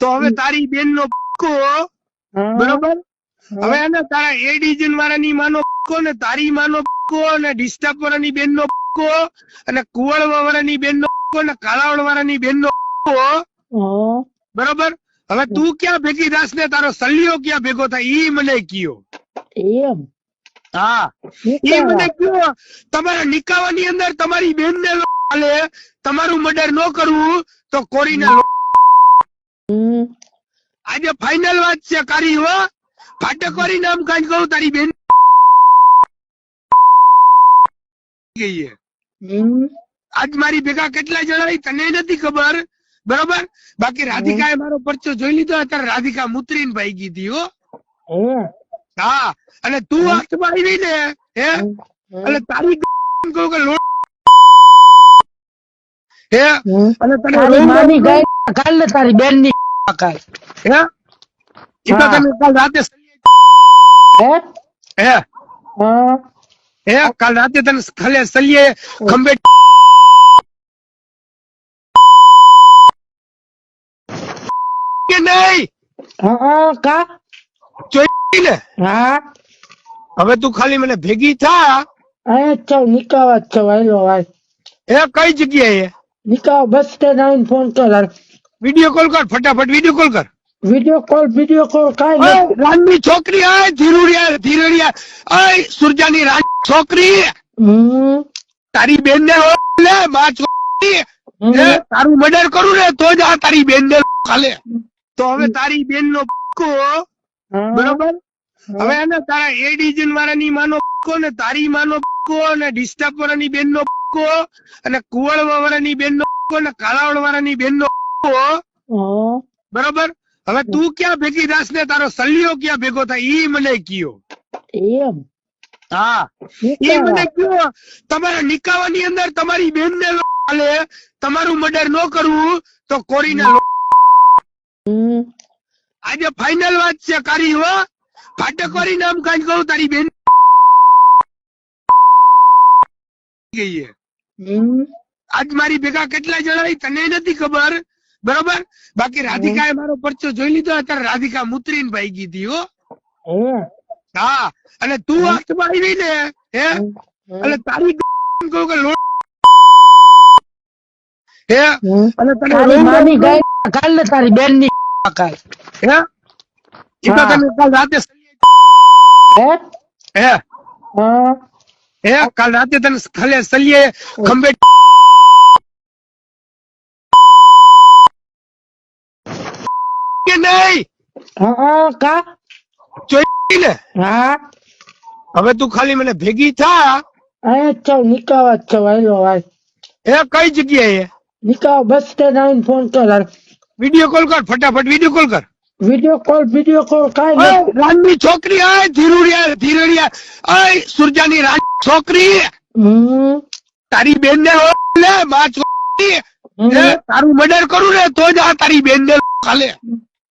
તો હવે તારી બેન નો બરોબર? હવે એને તારા એ ડિવિઝન વાળાની માનો ને તારી માનો કો ને ડિસ્ટર્બ વાળાની બેન નો અને કુવળ વાળાની બેન નો કો ને કાલાવડ વાળાની બેન નો બરોબર? હવે તું ક્યાં ભેગી દાસ ને તારો સલ્યો ક્યાં ભેગો થાય? ઈ મને કયો. એમ? હા. એ મને કયો. તમારા નિકાવાની અંદર તમારી બેન ને તમારું મર્ડર ન કરવું તો કોરીને લો- હમ. આજે ફાઇનલ વાત છે કરી હો. ફાટકવારી નામ કાંઈ કહું તારી બેન ગઈ. આજ મારી ભેગા કેટલા જણા તને નથી ખબર? બરોબર? બાકી રાધિકાએ મારો પરચો જોઈ લીધો અત્યારે રાધિકા મુતરીને ભાઈ ગીધી હો. હા? અને તું હાથમાં આવી ને હે. એટલે તારી કહું કે લોટ હે? અને તને મારી ગાય કાલ ને તારી બેનની કાલ હે ઈ તો હા. તને કાલ રાતે હે હે હા હે કાલ રાતે તને ખલે સલિયે ખંભે કે નહીં હા કા જોઈ ને હા હવે તું ખાલી મને ભેગી થા અહીંયા જ ચાલ નિકાવા જ છો હાલો ભાઈ હે કઈ જગ્યાએ નિકાવા બસ સ્ટેન્ડ આવીને ફોન કર હાલ. વીડિયો કોલ કર ફટાફટ વીડિયો કોલ કર. વીડિયો કોલ વીડિયો કોલ કાઈ ઓય, નથી. છોકરી આય ધીરુડિયા ધીરુડિયા. આય સુરજાની રાન છોકરી. તારી બેન ને લે માં છોકરી. તારું મર્ડર કરું ને તો જ આ તારી બેન ને ખાલે. તો હવે તારી બેન નો કો બરોબર? હવે એને તારા એ ડિવિઝન વાળાની માનો કો ને તારી માનો કો ને ડિસ્ટર્બ વાળાની બેન નો કો અને કુવળ વાળાની બેન નો કો ને કાલાવડ વાળાની બેન નો હા. બરોબર? હવે તું ક્યાં ભેગી થાશ ને તારો સલિયો ક્યાં ભેગો થાય? ઈ મને કયો. એમ? હા. એ મને કયો. તમારા નિકાવાની અંદર તમારી બેન ને હાલે. તમારું મર્ડર ન કરવું તો કોરીને આજે ફાઇનલ વાત છે કારી હો. ફાટકવારી નામ કાંઈ કહું તારી બેન ગઈ આજ મારી ભેગા કેટલા જણા તને નથી ખબર? બરોબર? બાકી રાધિકાએ મારો પરચો જોઈ લીધો અત્યારે રાધિકા મુતરીને ભાઈ ગઈ હતી હો. હા અને તું હાથમાં આવી ને હે. એટલે તારી કહું કે લો- હે? અને તને મારી ગાય કાલ ને તારી બેનની કાલ. હે? તો તને કાલ રાતે હે? હે? હે. કાલ રાતે તને ખલે સલિયે ખંભે કે નહીં? હા કા? જોઈ ને હા. હવે તું ખાલી મને ભેગી થા. અહીંયા ચાલ નિકાવા છો હેલો ભાઈ એ કઈ જગ્યાએ નિકાવ બસ સ્ટેન્ડ આવીને ફોન કર. વીડિયો કોલ કર ફટાફટ વીડિયો કોલ કર. વીડિયો કોલ વીડિયો કોલ કાઈ નહીં. રાનની છોકરી આય ધીરુડિયા ધીરુડિયા. આય સુરજાની રાન છોકરી. તારી બેન ને લે માં છોકરી. તારું મર્ડર કરું ને તો જ આ તારી બેન ને ખાલે.